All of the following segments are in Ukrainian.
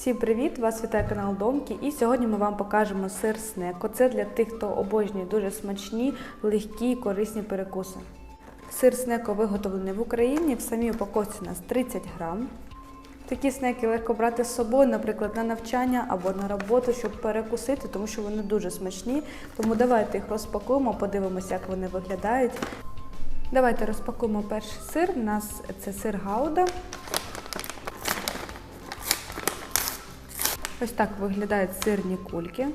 Всім привіт! Вас вітає канал Домки. І сьогодні ми вам покажемо сир снеко. Це для тих, хто обожнює дуже смачні, легкі і корисні перекуси. Сир снеко виготовлений в Україні. В самій упаковці у нас 30 грам. Такі снеки легко брати з собою, наприклад, на навчання або на роботу, щоб перекусити, тому що вони дуже смачні. Тому давайте їх розпакуємо, подивимося, як вони виглядають. Давайте розпакуємо перший сир. У нас це сир Гауда. Ось так виглядають сирні кульки.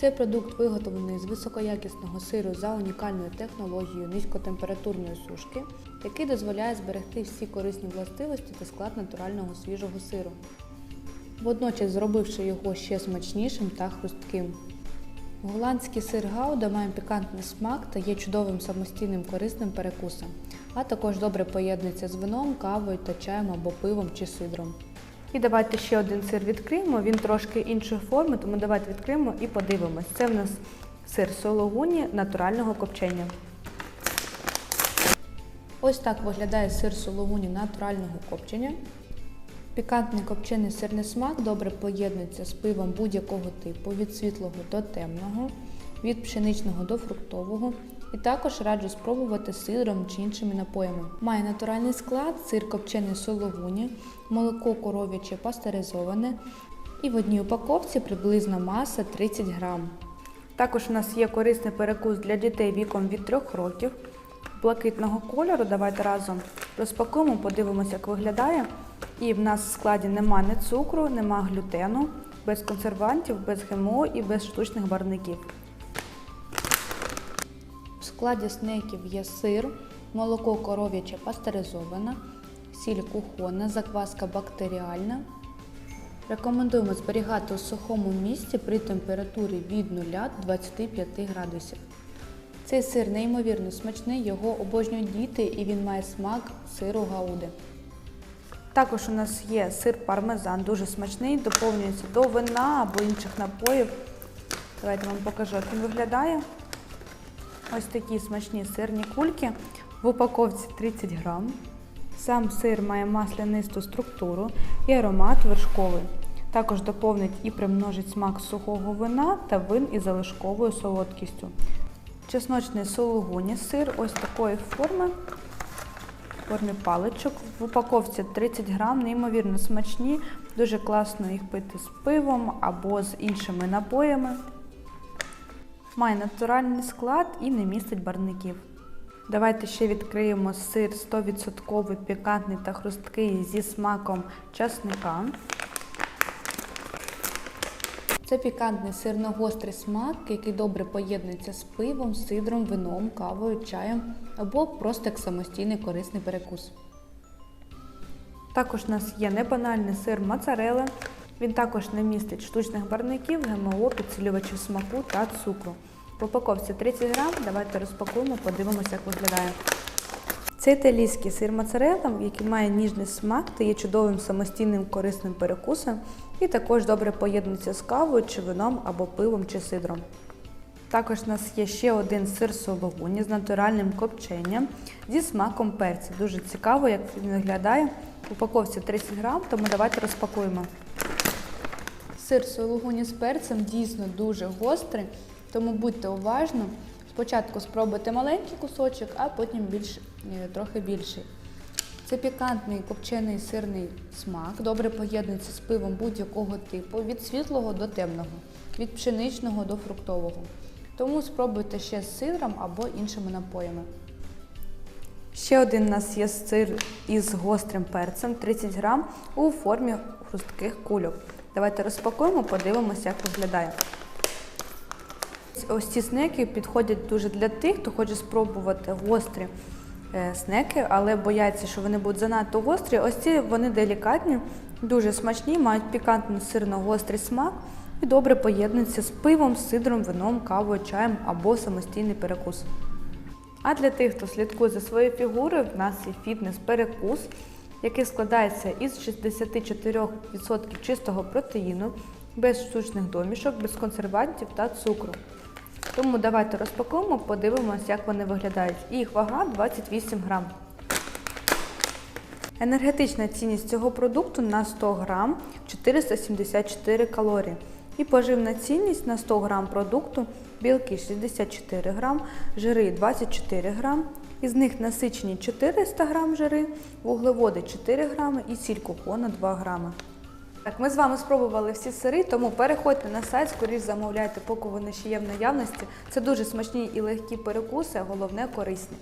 Цей продукт виготовлений з високоякісного сиру за унікальною технологією низькотемпературної сушки, який дозволяє зберегти всі корисні властивості та склад натурального свіжого сиру, водночас зробивши його ще смачнішим та хрустким. Голландський сир Гауда має пікантний смак та є чудовим самостійним корисним перекусом, а також добре поєднується з вином, кавою та чаєм або пивом чи сидром. І давайте ще один сир відкриємо. Він трошки іншої форми, тому давайте відкриємо і подивимось. Це в нас сир сологуні натурального копчення. Ось так виглядає сир сологуні натурального копчення. Пікантний копчений сирний смак добре поєднується з пивом будь-якого типу, від світлого до темного, від пшеничного до фруктового. І також раджу спробувати сидром чи іншими напоями. Має натуральний склад, сир копчений сологуні, молоко коров'яче пастеризоване. І в одній упаковці приблизно маса 30 грам. Також у нас є корисний перекус для дітей віком від 3 років. Блакитного кольору. Давайте разом розпакуємо, подивимося, як виглядає. І в нас в складі нема ні цукру, нема глютену, без консервантів, без ГМО і без штучних барвників. Складі снеків є сир, молоко коров'яче пастеризоване, сіль кухонна, закваска бактеріальна. Рекомендуємо зберігати у сухому місці при температурі від 0 до 25 градусів. Цей сир неймовірно смачний, його обожнюють діти і він має смак сиру гауди. Також у нас є сир пармезан, дуже смачний, доповнюється до вина або інших напоїв. Давайте вам покажу, як він виглядає. Ось такі смачні сирні кульки. В упаковці 30 грам. Сам сир має маслянисту структуру і аромат вершковий. Також доповнить і примножить смак сухого вина та вин із залишковою солодкістю. Чесночний сологуні сир ось такої форми, в формі паличок. В упаковці 30 грам, неймовірно смачні, дуже класно їх пити з пивом або з іншими напоями. Має натуральний склад і не містить барників. Давайте ще відкриємо сир 100% пікантний та хрусткий зі смаком часника. Це пікантний сирно-гострий смак, який добре поєднується з пивом, сидром, вином, кавою, чаєм або просто як самостійний корисний перекус. Також у нас є небанальний сир моцарелла. Він також не містить штучних барників, ГМО, підсилювачів смаку та цукру. В упаковці 30 грам. Давайте розпакуємо, подивимося, як виглядає. Це італійський сир моцарелла, який має ніжний смак та є чудовим самостійним корисним перекусом і також добре поєднується з кавою чи вином або пивом чи сидром. Також у нас є ще один сир сологуні з натуральним копченням зі смаком перцю. Дуже цікаво, як він виглядає. В упаковці 30 грам, тому давайте розпакуємо. Сир сологуні з перцем дійсно дуже гострий, тому будьте уважні. Спочатку спробуйте маленький кусочок, а потім більш, е, трохи більший. Це пікантний копчений сирний смак, добре поєднується з пивом будь-якого типу, від світлого до темного, від пшеничного до фруктового. Тому спробуйте ще з сиром або іншими напоями. Ще один у нас є сир із гострим перцем 30 грам у формі хрустких кульок. Давайте розпакуємо, подивимося, як виглядає. Ось ці снеки підходять дуже для тих, хто хоче спробувати гострі е, снеки, але бояться, що вони будуть занадто гострі. Ось ці вони делікатні, дуже смачні, мають пікантний сирно-гострий смак і добре поєднуються з пивом, сидром, вином, кавою, чаєм або самостійний перекус. А для тих, хто слідкує за своєю фігурою, в нас є фітнес-перекус, який складається із 64% чистого протеїну, без штучних домішок, без консервантів та цукру. Тому давайте розпакуємо, подивимося, як вони виглядають. Їх вага 28 грам. Енергетична цінність цього продукту на 100 грам 474 калорії. І поживна цінність на 100 грам продукту білки 64 грам, жири 24 грам. Із них насичені 400 грам жири, вуглеводи 4 грами і сіль кухона 2 грами. Так, ми з вами спробували всі сири, тому переходьте на сайт, скоріш замовляйте, поки вони ще є в наявності. Це дуже смачні і легкі перекуси, а головне корисні.